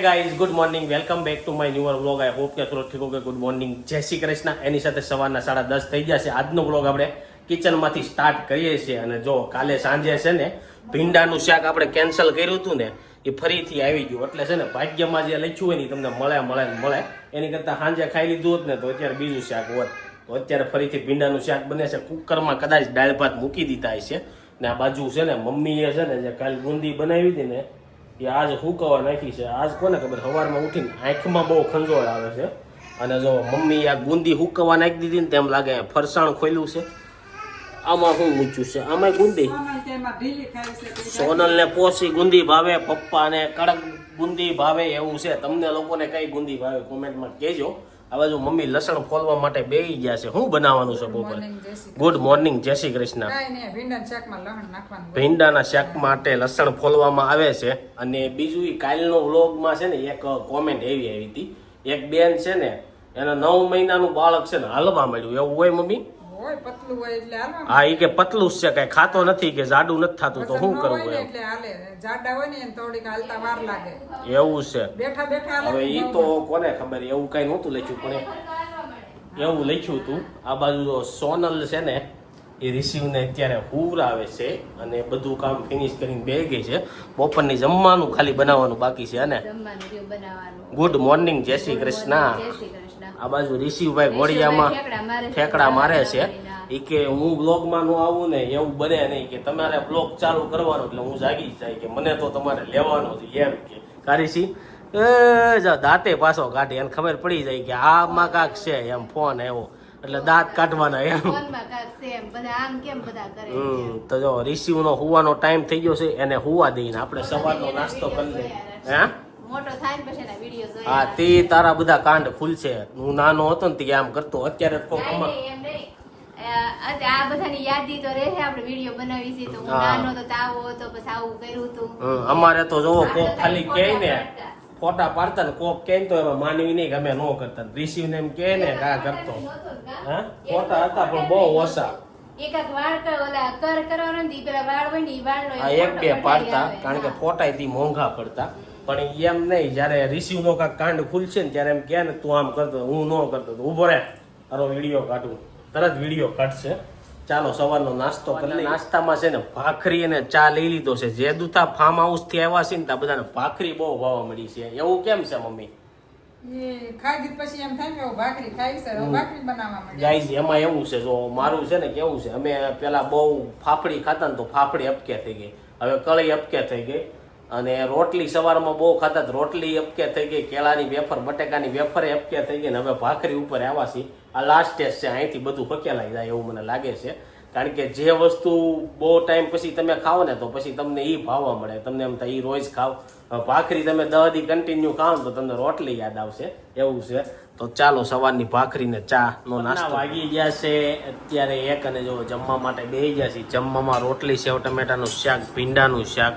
Guys good morning welcome back to my new year vlog I hope કે થોડો ઠીક કે ગુડ મોર્નિંગ જય શ્રી કૃષ્ણ. એની સાથે સવારના સાડા દસ થઈ જશે આજનો વ્લોગ આપણે કિચનમાંથી સ્ટાર્ટ કરીએ છીએ. અને જો કાલે સાંજે છે ને, ભીંડાનું શાક આપણે કેન્સલ કર્યું હતું ને, એ ફરીથી આવી ગયું. એટલે છે ને, ભાગ્યમાં જે લખ્યું હોય ને તમને મળે મળે મળે. એની કરતાં સાંજે ખાઈ લીધું હોત ને, તો અત્યારે બીજું શાક હોત. તો અત્યારે ફરીથી ભીંડાનું શાક બને છે. કુકરમાં કદાચ દાળ ભાત મૂકી દીધા છે ને આ બાજુ છે ને, મમ્મીએ છે ને, જે કાલે બુંદી બનાવી હતી ને એ આજ હુકવા નાખી છે? આજ કોને ખબર? સવારમાં ઉઠીને આંખમાં બહુ ખંજોળ આવે છે. અને જો મમ્મી આ ગુંદી હુકવા નાખી દીધી ને તેમ લાગે ફરસાણ ખોલ્યું છે. આમાં શું ઊંચું છે? આમાં ગુંદી? સોનલ ને પોસી ગુંદી ભાવે પપ્પા ને કડક ગુંદી ભાવે એવું છે. તમને લોકોને કઈ ગુંદી ભાવે? કોમેન્ટમાં કહેજો. આ બાજુ મમ્મી લસણ ફોલવા માટે બેહી ગયા છે. શું બનાવવાનું છે બપોરે? ગુડ મોર્નિંગ જય શ્રી કૃષ્ણ. ભીંડાના શાક માટે લસણ ફોલવામાં આવે છે. અને બીજું એ કાલનો વ્લોગમાં છે ને એક કોમેન્ટ એવી આવી હતી. એક બેન છે ને એના નવ મહિનાનું બાળક છે ને હાલવા મળ્યું એવું હોય મમ્મી? હોય પતલું હોય એટલે હાલવા હા એ કે પતલું જ છે કઈ ખાતો નથી કે જાડું નથી થતું તો શું કરવું એમ? એટલે હાલે. જાડા હોય ને એને થોડીક હાલતા વાર લાગે. એવું છે. બેઠા બેઠા હવે એ ઈ તો કોને ખબર એવું કઈ નહોતું લખ્યું પણ એવું લખ્યું હતું આ બાજુ સોનલ છે ને એ રિસીવને અત્યારે હુવરાવે છે અને બધું કામ ફિનિશ કરીને બે ગઈ છે. બપોરની જમવાનું ખાલી બનાવવાનું બાકી છે અને જમવાનું રહ્યું બનાવવાનું. ગુડ મોર્નિંગ જય શ્રી કૃષ્ણ. જય શ્રી કૃષ્ણ. આ બાજુ ઋષિભાઈ ઘોડિયામાં ઠેકડા મારે છે. ઈ કે હું બ્લોગમાં નું આવું ને એવું બને નહીં કે તમારે બ્લોગ ચાલુ કરવાનો એટલે હું જાગી જાય કે મને તો તમારે લેવાનો છે એમ કે. કારીસી એ જા દાંતે પાછો કાઢી એને ખબર પડી જાય કે આમાં કાક છે એમ ફોન આવ્યો. એટલે દાંત કાઢવાના એમ? હમ તો જો ઋષિ નો હુવાનો ટાઈમ થઈ ગયો છે એને હુવા દઈને આપણે સવારનો નાસ્તો કરી લઈએ. હે? મોટો થાય ને પછી એના વીડિયો જોઈએ. હા તે તારા બધા કાંડ ખુલશે. હું નાનો હતો ને તે આમ કરતો અત્યારે તો નહીં, એમ નહીં. આ બધાની યાદી તો રહે આપણે વીડિયો બનાવી છે. તો હું નાનો તો તાવો હતો બસ આવું કર્યું હતું અમારે તો જોવો કોક ખાલી કે ને ફોટા પાડતા ને કોક કે તો એમાં માનવી નહીં કે અમે નો કરતા. રિસીવ ને એમ કે ને કા કરતો. હા? ફોટા હતા પણ બહુ ઓછા. એક એક વાળ ઓલા કર કરવાનો ને પેલા વાળ એક બે પાડતા કારણ કે ફોટા થી મોંઘા પડતા. પણ એમ નહીં જ્યારે રિસીવ નો કાંડ ખુલશે ને ત્યારે એમ કે ને તું આમ કરતો હું ન કરતો તો ઊભો રહે. તારો વીડિયો કાઢું. તરત વીડિયો કાઢશે. ચાલો સવારનો નાસ્તો કરી નાસ્તામાં છે ને ભાખરી અને ચા લઈ લીધો છે. જે દુથા ફાર્મ હાઉસથી આવ્યા છે ને ત્યાં બધાને ભાખરી બહુ ભાવવા મળી છે. એવું કેમ છે મમ્મી? ખાઈ પછી એમ થાય કે ભાખરી ખાઈ છે ભાખરી બનાવવા માંડ્યા. ગાઈઝ એમાં એવું છે જો મારું છે ને કેવું છે અમે પેલા બહુ ફાફડી ખાતા ને તો ફાફડી અપકે થઈ ગઈ. હવે કળી અપકે થઈ ગઈ. અને રોટલી સવારમાં બહુ ખાતા તો રોટલી અપકે થઈ ગઈ કેળાની વેફર બટેકાની વેફરે અપકે થઈ ગઈ ને હવે ભાખરી ઉપર આવ્યા છીએ આ લાસ્ટ ટેસ્ટ છે અહીંથી બધું હકેલાઈ જાય એવું મને લાગે છે. કારણ કે જે વસ્તુ બહુ ટાઈમ પછી તમે ખાઓ ને તો પછી તમને એ ભાવવા મળે. તમને એમ થાય એ રોજ ખાવ. ભાખરી તમે દહ દી કન્ટિન્યુ ખાઓ ને તો તમને રોટલી યાદ આવશે. એવું છે. તો ચાલો સવારની ભાખરી ને ચા નો નાસ્તો. વાગી ગયા છે. અત્યારે એક અને જો જમવા માટે બેસી ગયા છે. જમવામાં રોટલી સેવ ટમેટાનું શાક ભીંડાનું શાક.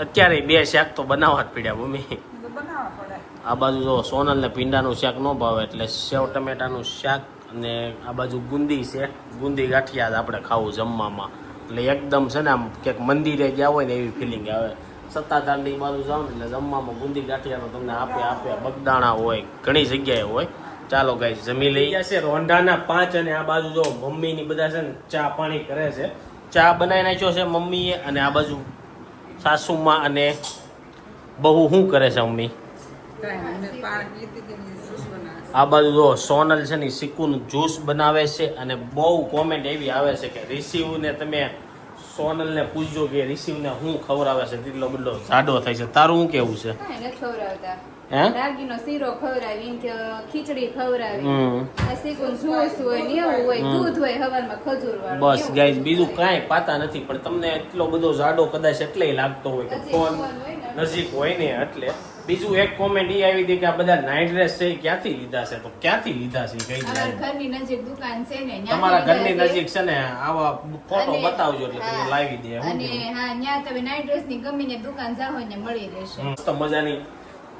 અત્યારે બે શાક તો બનાવવા જ પડ્યા પડે. આ બાજુ જો સોનલ ને ભીંડાનું શાક ન ભાવે એટલે સેવ ટમેટાનું શાક અને આ બાજુ ગુંદી છે. ગુંદી ગાંઠિયા આપણે ખાવું જમવામાં. એટલે એકદમ છે ને આમ ક્યાંક મંદિરે ગયા હોય ને એવી ફિલિંગ આવે. સત્તાધારની બાજુ જાઓ ને એટલે જમવામાં ગુંદી ગાંઠિયાનો તમને આપે આપે બગદાણા હોય ઘણી જગ્યાએ હોય. ચાલો ગાઈ જમી લઈ ગયા છે રોંઢાના પાંચ અને આ બાજુ જો મમ્મીની બધા છે ને ચા પાણી કરે છે. ચા બનાવી નાખ્યો છે મમ્મીએ અને આ બાજુ સાસુમાં અને બહુ શું કરે છે મમ્મી? આ બાજુ જો સોનલ છે ને સિક્કુનું જ્યુસ બનાવે છે અને બહુ કોમેન્ટ એવી આવે છે કે રિસીવને તમે સોનલને પૂછજો કે રિસીવને શું ખવડાવે છે તેટલો બધો જાડો થાય છે. તારું શું કેવું છે? હે રાગીનો શીરો ખવડાવી ખીચડી ખવડાવી. આ શીખું જ્યુસ હોય ને એવું હોય દૂધ હોય હવારમાં ખજૂર બસ. ગાઈઝ બીજું કાંઈ પાતા નથી પણ તમને એટલો બધો જાડો કદાચ એટલે લાગતો હોય કે ફોન. નજીક હોય ને એટલે બીજું એક કોમેન્ટ એ આવી હતી કે આ બધા નાઇટ ડ્રેસ છે ક્યાંથી લીધા છે? તો ક્યાંથી લીધા છે? કઈ ઘરની નજીક દુકાન છે ને તમારા ઘરની નજીક છે ને આવા ફોટો બતાવજો એટલે તમને લાવી દે અને હા ન્યા તમે નાઇટ ડ્રેસની ગમીને દુકાન જાઓ ને મળી રહેશે. મસ્ત મજાની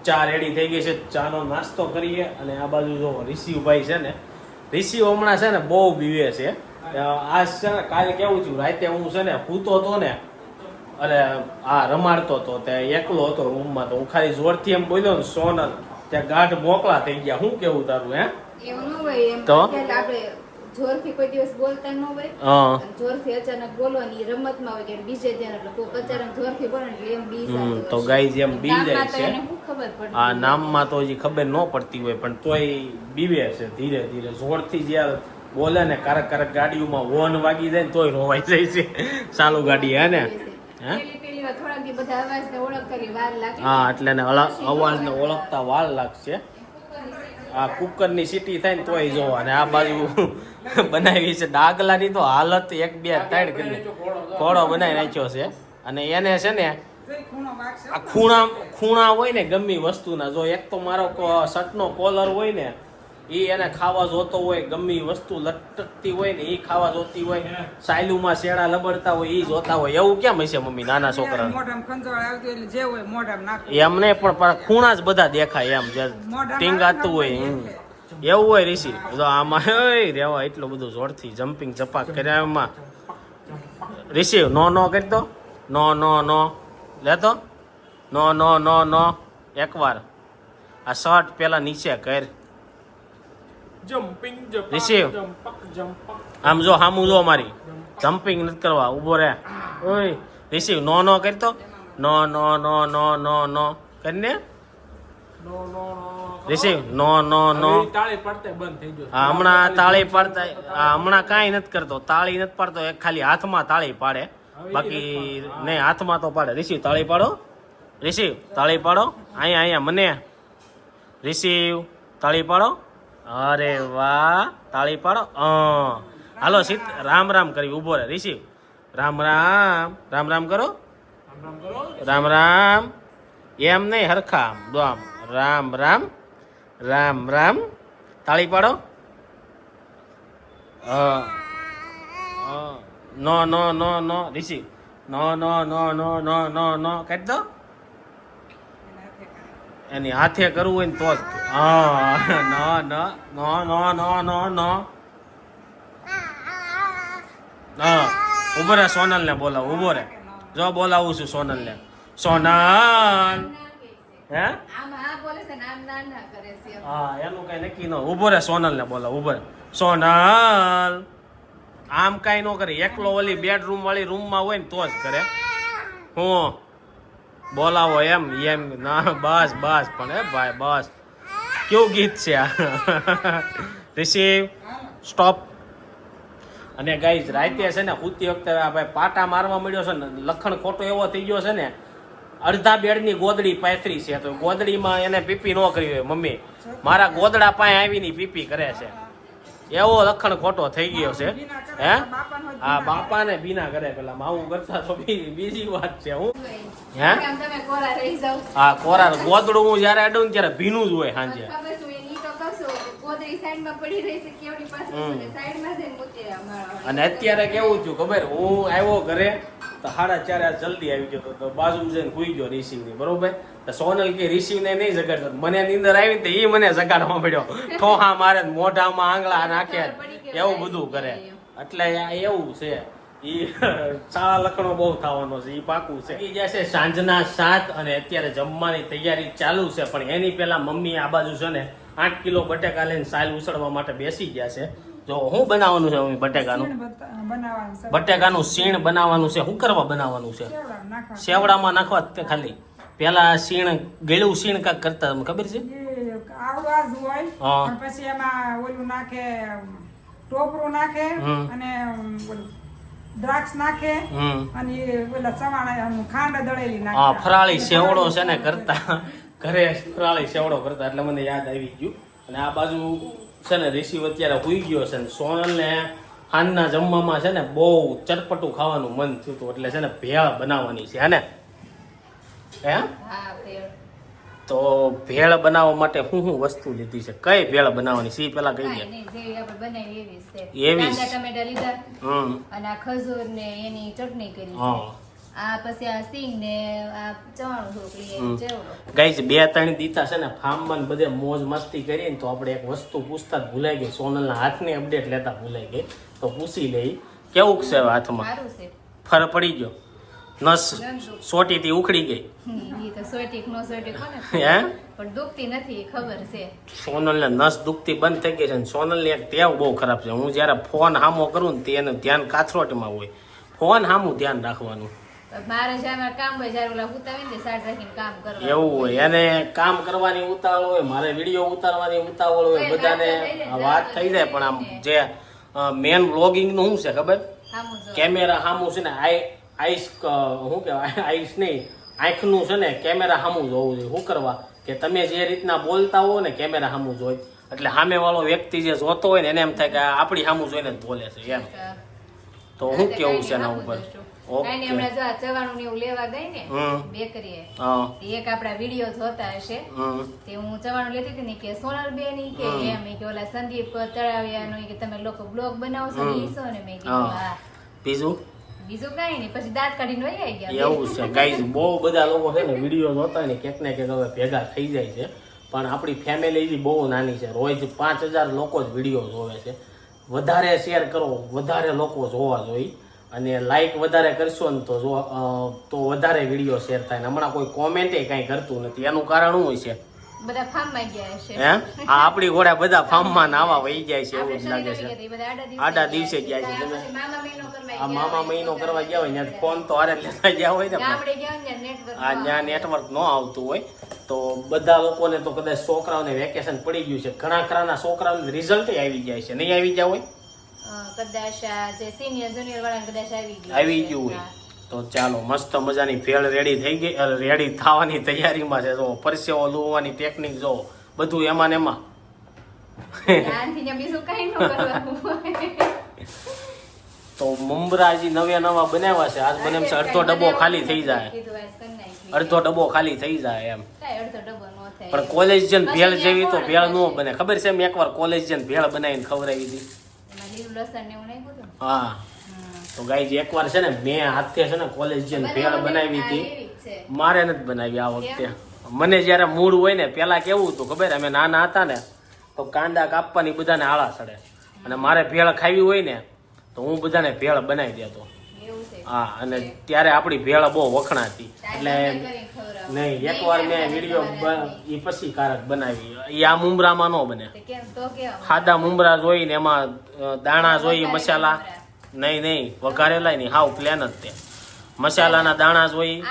ચા રેડી થઈ ગઈ છે. ચાનો નાસ્તો કરીએ અને આ બાજુ જો રિશિવભાઈ છે ને રિશિવ હમણાં છે ને બહુ બીવે છે. આ છે ને કાલે કેવું થયું? રાતે હું છે ને પૂતો હતો ને અરે આ રમાડતો હતો તે એકલો હતો રૂમમાં તો હું ખાલી જોરથી એમ બોલ્યો ને સોનલ ત્યાં ગાઢ મોકલા થઈ ગયા. શું કેવું તારું હે? એવું ન હોય એમ. તો? આપણે જોરથી કોઈ દિવસ બોલતા ન હોય જોરથી અચાનક બોલવાની રમતમાં હોય કે બીજે ધ્યાન એટલે કોક અચાનક જોરથી બોલે ને એટલે એમ બી તો ગાઈઝ એમ બી જાય છે. આ નામમાં તો હજી ખબર ન પડતી હોય પણ તોય બીવે છે ધીરે ધીરે. જોરથી જ્યારે બોલે ને કારક કારક ગાડીઓમાં વોન વાગી જાય ને તોય રોવાઈ જાય છે. ચાલુ ગાડી હે ને? હે? પેલી પેલી વાર થોડાક દી બધા અવાજને ઓળખ કરી વાર લાગે. હા એટલે ને અવાજને ઓળખતા વાર લાગશે. આ કુકરની સીટી થાય ને તોય જોવા અને આ બાજુ બનાવી છે. ડાગલાની તો હાલત એક બે ત્રણ કરી ઘોડો બનાવી નાખ્યો છે. અને એને છે ને આ ખૂણા ખૂણા હોય ને ગમી વસ્તુના. જો એક તો મારો કો- શર્ટનો કોલર હોય ને એ એને ખાવા જોતો હોય ગમે વસ્તુ લટકતી હોય ને એ ખાવા જોતી હોય સાયલુમાં શેડા લબડતા હોય એ જોતા હોય. એવું કેમ હશે મમ્મી નાના છોકરા એમને પણ ખૂણા જ બધા દેખાય એમ જે ટીંગાતું હોય એવું હોય ઋષિ જો આમાં રેવા એટલું બધું જોરથી જમ્પિંગ ચપાક કર્યા એમાં. ઋષિ નો નો કરી દો. નો નો નો. લેતો. નો નો નો નો. એકવાર. આ શર્ટ પેલા નીચે કર. જમ્પિંગ જમ્પક આમ જો હામું જો મારી. જમ્પિંગ નથી કરવા ઊભો રહે. ઓય. રિસીવ નો નો કરતો નો નો નો નો નો નો કરીને નો નો નો રિસીવ નો નો આ હમણાં તાળી પાડતા હમણાં કાંઈ નથી કરતો. તાળી નથી પાડતો એક ખાલી હાથમાં તાળી પાડે. બાકી નહીં હાથમાં તો પાડે. રિસીવ તાળી પાડો? રિસીવ તાળી પાડો? અહીંયા અહીંયા મને. રિસીવ તાળી પાડો? અરે વાહ, તાળી પાડો. અ હાલો, સીત, રામ રામ કરી, ઊભો રહે. રિસીવ રામ રામ. રામ રામ કરો. રામ રામ. એમ નહીં હરખા આમ રામ રામ. રામ રામ. તાળી પાડો. નો નો નો નો. રિસી નો નો નો નો નો નો નો. કાઢી દો. એની હાથે કરવું હોય ને તો જ હા, ન ન ન ન ન ન હા ઊભો રે સોનલ ને બોલાવ ઊભો રે. જો બોલાવું છું સોનલ ને સોનલ. હે. હા, એનું કઈ નક્કી ન ઊભો રે સોનલ ને ઊભો રે. સોનલ! આમ કઈ ન કરે. એકલો ઓલી બેડરૂમ વાળી રૂમમાં હોય ને તો જ કરે. હું? બોલાવો એમ એમ. ના, બસ બસ. પણ હે ભાઈ, બસ. કેવું ગીત છે આ? રિસીવ સ્ટોપ અને ગાઈઝ રાતે છે ને ઉતી વખતે ભાઈ પાટા મારવા મળ્યો છે ને, લખણ ખોટો એવો થઈ ગયો છે ને, અડધા બેડની ગોદડી પાથરી છે. તો ગોદડીમાં એને પીપી ન કરી હોય મમ્મી. મારા ગોદડા પાસે આવીને પીપી કરે છે. એવો લખણ ખોટો થઈ ગયો છે હે? આ બાપાને બીના કરે. પેલા માવું કરતા તો બીજી વાત છે હું? હે? આમ તમે કોરા રહી જાઓ હા કોરા ગોદડું હું જયારે અડું ને ત્યારે ભીનું જ હોય સાંજે. છે. અને અત્યારે કેવું થયું ખબર? હું આવ્યો ઘરે તો સાડા ચારે જલ્દી આવી ગયો તો બાજુ જઈને સુઈ ગયો રિસીવની બરોબર? તો સોનલ કે રિસીવ ને નહીં જગાડતો. મને નીંદર આવી તો એ મને જગાડવા મળ્યો. ઠોહા મારે મોઢામાં આંગળા નાખે એવું બધું કરે. એટલે આ એવું છે. એ શાળા લખણો બહુ થવાનો છે એ પાકું છે. એ જે છે સાંજના સાત અને અત્યારે જમવાની તૈયારી ચાલુ છે પણ એની પહેલા મમ્મી આ બાજુ છે ને આઠ કિલો બટેકા લઈને સાલ ઉછળવા માટે બેસી ગયા છે. જો હું બનાવવાનું છે મમ્મી? બટેકાનું. બટેકાનું સીણ બનાવવાનું છે? શું કરવા બનાવવાનું છે? સેવડામાં નાખવા. તે ખાલી? પેલા સીણ ગેળું સીણ કાંક કરતા તમને ખબર છે? પછી એમાં ઓલું નાખે ટોપરું નાખે અને દ્રાક્ષ નાખે અને ઓલા ચવાણા ખાંડ દળેલી નાખે હા ફરાળી સેવડો છે ને કરતા. ઘરે ફરાળી સેવડો કરતા એટલે મને યાદ આવી ગયું. અને આ બાજુ છે ને રિસીવ અત્યારે હુઈ ગયો છે ને સોનલ ને હાનના જમવામાં છે ને બહુ ચટપટું ખાવાનું મન થયું હતું. એટલે છે ને ભેળ બનાવવાની છે. હે? ને હે તો ભેળ બનાવવા માટે હું શું વસ્તુ લીધી છે? કઈ ભેળ બનાવવાની સી પેલા કહી કાંઈ દે એવી ટમેટા લીધા હમ. અને આ ખજૂર ને એની ચટણી કરી ગાઈઝ બે ત્રણ દીતા છે ને ફાર્મમાં બધે મોજ મસ્તી કરીએ ને તો આપણે એક વસ્તુ પૂછતા જ ભૂલાઈ ગઈ. સોનલના હાથની અપડેટ લેતા ભૂલાઈ ગઈ. તો પૂછી લઈ. કેવું છે હાથમાં? ફર પડી ગયો. નસ સોટી થી ઉખડી ગઈ. સોયટીક નો સોયટીક કોને હે? પણ નથી ખબર છે. સોનલને નસ દુખતી બંધ થઈ ગઈ છે અને સોનલની એક ટેવ બહુ ખરાબ છે. હું જ્યારે ફોન હામો કરું ને તે ધ્યાન કાથરોટમાં હોય. ફોન હામું ધ્યાન રાખવાનું. મારે જ્યારે કામ હોય જ્યારે ઓલા ઉતાવીને તે સાઈડ રાખીને કામ કરવા. એવું હોય. એને કામ કરવાની ઉતાવળ હોય મારે વીડિયો ઉતારવાની ઉતાવળ હોય બધાને વાત થઈ જાય, પણ આમ જે મેન બ્લોગિંગનું શું છે ખબર? કેમેરા સામું છે ને આઈ આઈસ શું કહેવાય આઈસ નહીં આંખનું છે ને કેમેરા સામું જોવું જોઈએ. શું કરવા? કે તમે જે રીતના બોલતા હો ને કેમેરા સામું જોઈ એટલે સામેવાળો વ્યક્તિ જે જોતો હોય ને એને એમ થાય કે આપણી સામું જોઈને બોલે છે એમ. તો શું કેવું છે એના ઉપર? કાંઈ હમણાં જો જવાનું ને એવું લેવા ગઈ ને બેકરીએ. એક આપડા વીડિયો જોતા હશે. તે હું જવાનું લેતી હતી ને કે સોનલ બેન ઈ કે એમ કે ઓલા સંદીપ તળાવિયાનું કે તમે લોકો બ્લોગ બનાવો છો ને ઈસો ને મેં કીધું હા. હા. બીજું? બીજું કાંઈ નહીં પછી દાંત કાઢીને વહી આવી ગયા. એવું છે ગાઈઝ બહુ બધા લોકો છે ને વીડિયો જોતા ને ક્યાંક ને ક્યાંક હવે ભેગા થઈ જાય છે. પણ આપણી ફેમિલી બહુ નાની છે. રોજ પાંચ હજાર લોકો જ વીડિયો જોવે છે. વધારે શેર કરો વધારે લોકો જોવા જોઈએ. અને લાઈક વધારે કરશો ને તો જો તો વધારે વીડિયો શેર થાય. ને હમણાં કોઈ કોમેન્ટે કાંઈ કરતું નથી. એનું કારણ શું છે? બધા ફાર્મમાં ગયા હશે. હે? આ આપણી ઘોડા બધા ફાર્મમાં નાવા વહી જાય છે એવું જ લાગે છે. આડા દિવસે ગયા છે. કરવા આ ગયા મામા હોય, મહિનો કરવા ગયા હોય ને ફોન તો હારે લેતા ગયા હોય ને પણ ગયા હોય ને network આ ત્યાં નેટવર્ક ન આવતું હોય તો બધા લોકોને તો કદાચ છોકરાઓને વેકેશન પડી ગયું છે. ઘણા ખરાના છોકરાઓને રિઝલ્ટ આવી જાય છે. નહીં આવી ગયા હોય? કદાચ જે સિનિયર જુનિયર વાળાને કદાચ આવી ગયું. આવી ગયું હોય. તો ચાલો મસ્ત મજાની ભેળ રેડી થઈ ગઈ. રેડી થવાની તૈયારીમાં છે. જો પરસેવો લુવાની ટેકનિક જો બધું એમાં ને એમાં. તો મમરાજી નવે નવા બનાવ્યા છે. આજ મને એમ છે અડધો ડબ્બો ખાલી થઈ જાય. અડધો ડબ્બો ખાલી થઈ જાય એમ. પણ કોલેજ જન ભેળ જેવી તો ભેળ ન બને. ખબર છે મેં એકવાર કોલેજ જન ભેળ બનાવીને ખવડાવી હતી હા. તો ગાઈ એકવાર છે ને મેં હાથે છે ને કોલેજ જઈને ભેળ બનાવી હતી. મારે નથી બનાવી આ વખતે. મને જ્યારે મૂળ હોય ને પેલા કેવું હતું ખબર? અમે નાના હતા ને તો કાંદા કાપવાની બધાને આળા સડે અને મારે ભેળ ખાવી હોય ને તો હું બધાને ભેળ બનાવી દેતો. હા અને ત્યારે આપણી ભેળ બહુ વખણાતી. એટલે. નહીં એકવાર મેં વીડિયો એ પછી કારક બનાવી. એ આ મુમરામાં ન બને. સાદા? મુમરા જોઈને એમાં દાણા જોઈ મસાલા. નહીં નહીં વઘારેલા નહીં. હાવ પ્લેન જ તે. મસાલાના દાણા જોઈ.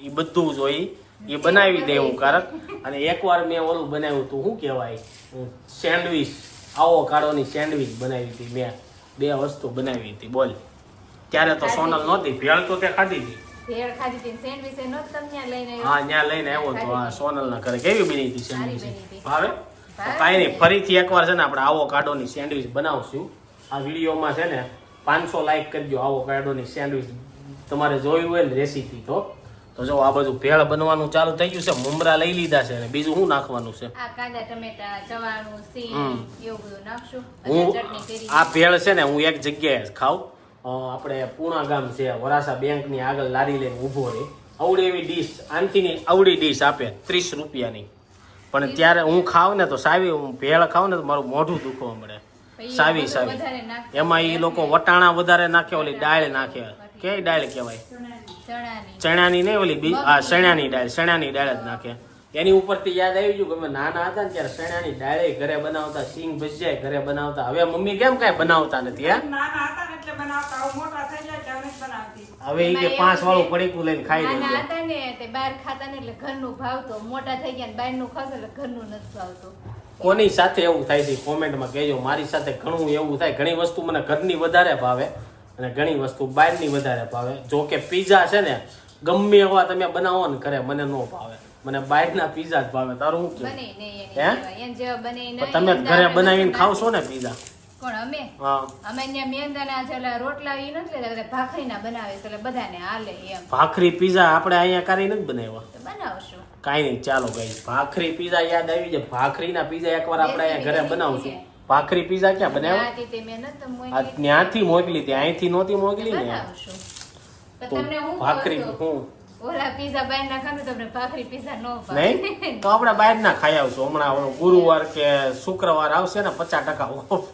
એ બધું જોઈ. એ બનાવી દેવું કારક. અને એકવાર મેં ઓલું બનાવ્યું હતું શું કહેવાય? સેન્ડવિચ આવો કાળોની સેન્ડવિચ બનાવી હતી મેં. બે વસ્તુ બનાવી હતી બોલ. ત્યારે તો સોનલ નહોતી ભેળ તો તે ખાધી હતી. ભેળ ખાધી હતી સેન્ડવિચ એ તમને લઈને હા ત્યાં લઈને આવ્યો તો સોનલના ઘરે. કેવી બની હતી સેન્ડવિચ? ભાવે? કાંઈ નહીં ફરીથી એકવાર છે ને આપણે આવો સેન્ડવિચ બનાવશું. આ વિડીયોમાં છે ને પાંચસો લાઈક કરજો આવો કાઢોની સેન્ડવિચ. તમારે જોયું હોય ને રેસીપી તો. તો જો આ બધું ભેળ બનવાનું ચાલુ થઈ ગયું છે મુમરા લઈ લીધા છે અને બીજું શું નાખવાનું છે? આ કાંદા ટમેટા ચવાણું સિંગ હમ. એવું બધું નાખશું. હું આ ભેળ છે ને હું એક જગ્યાએ ખાઉં. આપણે પૂણા ગામ છે વરાસા બેંકની આગળ લારી લઈને ઊભો રહે. અવડી એવી ડીશ આનથી અવડી ડીશ આપે ત્રીસ રૂપિયાની. પણ ત્યારે હું ખાવ ને તો સાવી હું ભેળ ખાવ ને તો મારું મોઢું દુખવા મળે. સાવી સાવી. એમાં એ લોકો વટાણા વધારે નાખે ઓલી દાળ નાખે. કઈ ડાળ કહેવાય? ચણાની. ચણાની નહીં ઓલી બી આ ચણાની ડાળ ચણાની ડાળ જ નાખે. એની ઉપરથી યાદ આવી ગયું કે અમે નાના હતા ને ત્યારે ચણાની ડાળે ઘરે બનાવતા સિંગ ભજીયા ઘરે બનાવતા. હવે મમ્મી કેમ કાંઈ બનાવતા નથી હે? એટલે બનાવતા હવે મોટા થઈ જાય ત્યારે બનાવતી. હવે ઈ કે પાંચ વાળું પડીકું લઈને ખાઈ નાના ના હતા ને તે બહાર ખાતા ને એટલે ઘરનું ભાવતો મોટા થઈ ગયા ને બહારનું ખાશે એટલે ઘરનું નથી ભાવતું. કોની સાથે એવું થાય છે? કોમેન્ટમાં કહેજો મારી સાથે ઘણું એવું થાય. ઘણી વસ્તુ મને ઘરની વધારે ભાવે અને ઘણી વસ્તુ બહારની વધારે ભાવે. જો કે પીઝા છે ને ગમે એવા તમે બનાવો ને ઘરે મને ન ભાવે. મને બહારના પીઝા જ ભાવે. તારું શું હે? તમે ઘરે બનાવીને ખાવશો ને પીઝા કોણ અમે અમે ત્યાં મેંદાના છે એટલે રોટલા ઈ નથી લેતા બધા ભાખરીના બનાવે છે એટલે બધાને હાલે એમ. ભાખરી પીઝા આપણે અહીંયા કરી નથી બનાવ્યા. તો બનાવશું. કાંઈ નહીં ચાલો ગઈ ભાખરી પીઝા યાદ આવી જાય. ભાખરીના પીઝા એકવાર આપણે અહીંયા ઘરે બનાવશું. ભાખરી પીઝા ક્યાં બનાવ્યા? આ ત્યાંથી મોકલી હતી અહીંથી નહોતી મોકલી ને? ભાખરી હું? ઓલા પીઝા બહાર ના ખાનું તમને ભાખરી પીઝા ન નહીં? તો આપણે બહાર ના ખાઈ આવશું. હમણાં ગુરુવાર કે શુક્રવાર આવશે ને પચાસ ટકા ઓફ.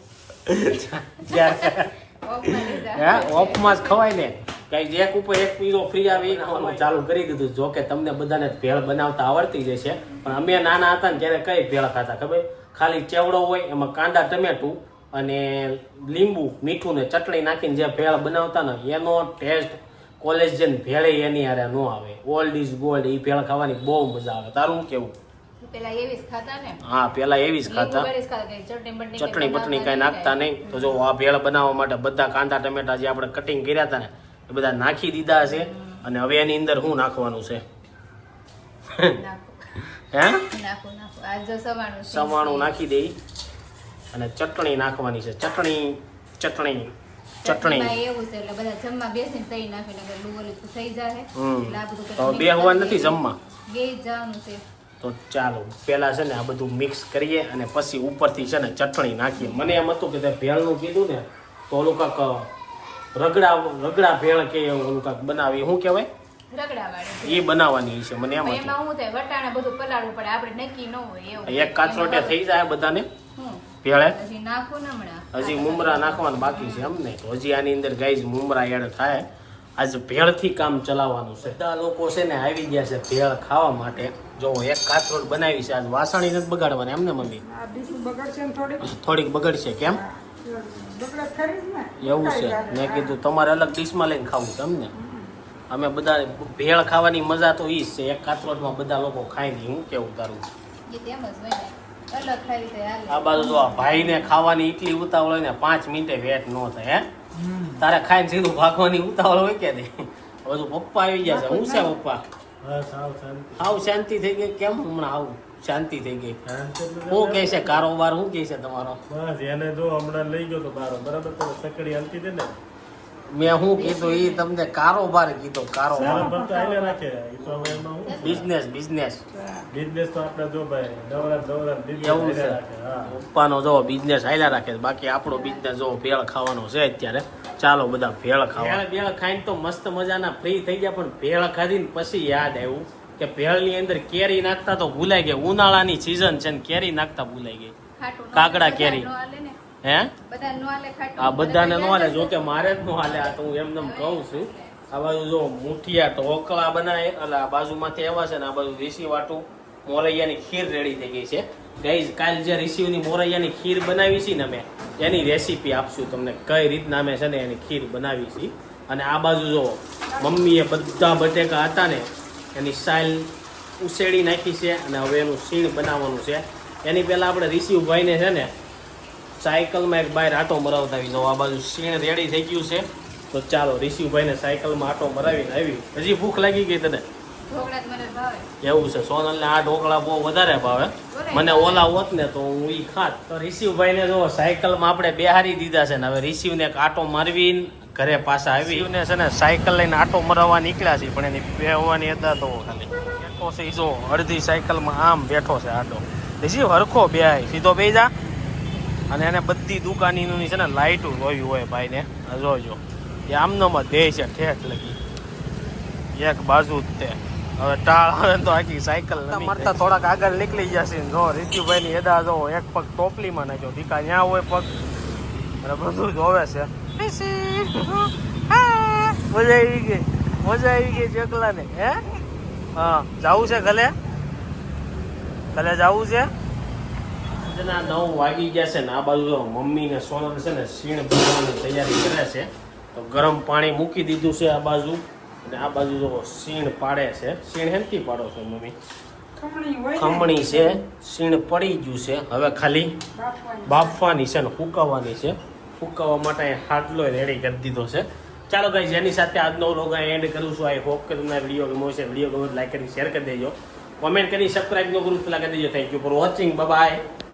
હે? ઓફમાં જ ખવાય ને. કઈ એક ઉપર એક પીરો ફ્રી આવી ખાવાનું ચાલુ કરી દીધું. જો કે તમને બધાને ભેળ બનાવતા આવડતી જશે પણ અમે નાના હતા ને ત્યારે કઈ ભેળ ખાતા, ખબર? ખાલી ચેવડો હોય, એમાં કાંદા, ટમેટું અને લીંબુ, મીઠું ને ચટણી નાખીને જે ભેળ બનાવતા ને, એનો ટેસ્ટ કોલેજ જઈને ભેળે એની હારે ન આવે. ઓલ્ડ ઇઝ ગોલ્ડ એ ભેળ ખાવાની બહુ મજા આવે. તારું કેવું? હા પેલા એવી જ ખાતા. ચટણી પટણી કઈ નાખતા નહીં. તો જો આ ભેળ બનાવવા માટે બધા કાંદા ટમેટા જે આપણે કટિંગ કર્યા હતા ને એ બધા નાખી દીધા છે. અને હવે એની અંદર શું નાખવાનું છે? હે? સવાણું નાખી. દઈ અને ચટણી નાખવાની છે. ચટણી ચટણી ચટણી. એવું છે એટલે બધા જમવા બેસીને તઈ નાખીને અગર ડુંગળી થઈ જાય હમ. એટલે આ બધું તો પેલા બે હોવા નથી જમવા. બે જવાનું છે. તો ચાલો પહેલાં છે ને આ બધું મિક્સ કરીએ અને પછી ઉપરથી છે ને ચટણી નાખીએ. મને એમ હતું કે તે ભેળનું કીધું ને તો ઓલું કાંક રગડા રગડા ભેળ કે ઓલું કાંક બનાવી શું કહેવાય? એ બનાવવાની છે મને એમ હતું. એક કાચરોટે થઈ જાય બધાને? ભેળે? હજી મુમરા નાખવાનું બાકી છે એમ ને તો હજી આની અંદર ગાઈઝ મુમરા એડ થાય. આજે ભેળથી કામ ચલાવવાનું છે. બધા લોકો છે ને આવી ગયા છે ભેળ ખાવા માટે. જો એક કાચરોટ બનાવી છે આજ વાસણી નથી બગાડવાની એમ ને મમ્મી? આ બીજું બગડશે ને થોડીક? બગડશે કેમ બગડે ખરી જ ને. એવું છે. મેં કીધું તમારે અલગ ડીશમાં લઈને ખાવું છે એમ ને? અમે બધા ભેળ ખાવાની મજા તો ઈ જ છે એક કાચરોટમાં બધા લોકો ખાય નહીં હું કેવું તારું? ને. આ બાજુ જો આ ભાઈને ખાવાની એટલી ઉતાવળ હોય ને પાંચ મિનિટે વેટ ન થાય હે? તારે ખાઈને સીધું ભાગવાની ઉતાવળ હોય કે નહીં? બધું પપ્પા આવી ગયા છે. હું છે પપ્પા? આવ શાંતિ. થઈ ગઈ? કેમ હમણાં આવું? શાંતિ થઈ ગઈ. શું કહે છે કારોબાર શું કહે છે તમારો? બસ એને જો હમણાં લઈ ગયો તો બારો. બરાબર તો સકડી હાલતી હતી ને? મેં શું કીધું એ તમને કારોબાર કીધો કારોબાર. રાખે. તો બિઝનેસ બિઝનેસ. બિઝનેસ તો આપણે જો ભાઈ એવું છે. રાખે હા. પપ્પાનો જો બિઝનેસ હાલ્યા રાખે. બાકી આપણો બિઝનેસ જો ભેળ ખાવાનો છે અત્યારે. ચાલો બધા ભેળ ખાવા. ભેળ ભેળ ખાઈને તો મસ્ત મજાના ફ્રી થઈ ગયા પણ ભેળ ખાધીને પછી યાદ આવ્યું કે ભેળની અંદર કેરી નાખતા તો ભૂલાઈ ગઈ ઉનાળાની સીઝન છે ને કેરી નાખતા ભૂલાઈ ગઈ કાકડા કેરી. નો હાલે ને. હે? બધા નો હાલે ખાટું. આ બધાને નો હાલે? જોકે મારે જ નો હાલે આ તો હું એમને કહું છું. આ બાજુ જો મુઠિયા ઢોકળા બનાવે એટલે આ બાજુમાંથી એવા છે ને આ બાજુ ઋષિ વાટું. મોરૈયાની ખીર રેડી થઈ ગઈ છે. ગઈ કાલ જે ઋષિની મોરૈયાની ખીર બનાવી છે ને અમે, એની રેસીપી આપશું તમને કઈ રીતના અમે છે ને એની ખીર બનાવી છે. અને આ બાજુ જો મમ્મીએ બધા બટેકા હતા ને, એની સાઈલ ઉસેડી નાખી છે અને હવે એનું સીણ બનાવવાનું છે. એની પહેલાં આપણે ઋષિભાઈને છે ને, સાયકલમાં એક બહાર આટો મરાવતા આવી જાઓ આ બાજુ સીણ રેડી થઈ ગયું છે, તો ચાલો ઋષિભાઈને સાયકલમાં આટો મરાવીને આવી. હજી ભૂખ લાગી ગઈ તને? એવું છે સોનલને આ ઢોકળા બહુ વધારે ભાવે. મને ઓલા હોત ને તો હું ઈ ખાત. તો રિસીવભાઈને જો સાયકલમાં આપણે બેહારી દીધા છે ને હવે રિસીવને એક આટો મારવીને ઘરે પાછા આવી. ને છે ને સાયકલ લઈને આટો મરાવવા નીકળ્યા છે પણ એની બેહવાની હતા તો ખાલી. બેઠો છે જો અડધી સાયકલમાં આમ બેઠો છે આટો. રિસીવ હરખો બેહાય. સીધો બે જા. અને એને બધી દુકાનીની છે ને લાઇટો જોવી હોય ભાઈને. આ જોજો. એ આમનો માં દે છે ઠેઠ લગી. એક બાજુ જ તે. હવે ટાળ આવે તો આખી સાયકલ મરતા થોડાક આગળ નીકળી જશે ને જો રીતિભાઈ ની એદા જો એક પગ ટોપલીમાં નાખ્યો દીકા ત્યાં હોય પગ. અને બધું જોવે છે. મજા આવી ગઈ મજા આવી ગઈ ચકલા ને હે? હા જાવું છે ગલે? ગલે જાવું છે? નવ વાગી ગયા છે ને આ બાજુ મમ્મી ને સોનલ છે ને સીણ બનાવવાની તૈયારી કરે છે. તો ગરમ પાણી મૂકી દીધું છે આ બાજુ. અને આ બાજુ જો સીણ પાડે છે. સીણ હેમથી પાડો છો મમ્મી? ખમણી છે સીણ પડી ગયું છે. હવે ખાલી બાફવાની. છે ને ફૂકાવવાની છે. ફૂકાવવા માટે હાટલો રેડી કરી દીધો છે. ચાલો ભાઈ જેની સાથે આજનો વ્લોગ એન્ડ કરું છું. આઈ હોપ કે તમને વીડિયો ગમો છે વીડિયો ગમો લાઈક કરી શેર કરી દેજો. કોમેન્ટ કરી સબસ્ક્રાઈબ નો ગ્રુપ પેલા કરી દેજો. Thank you for watching bye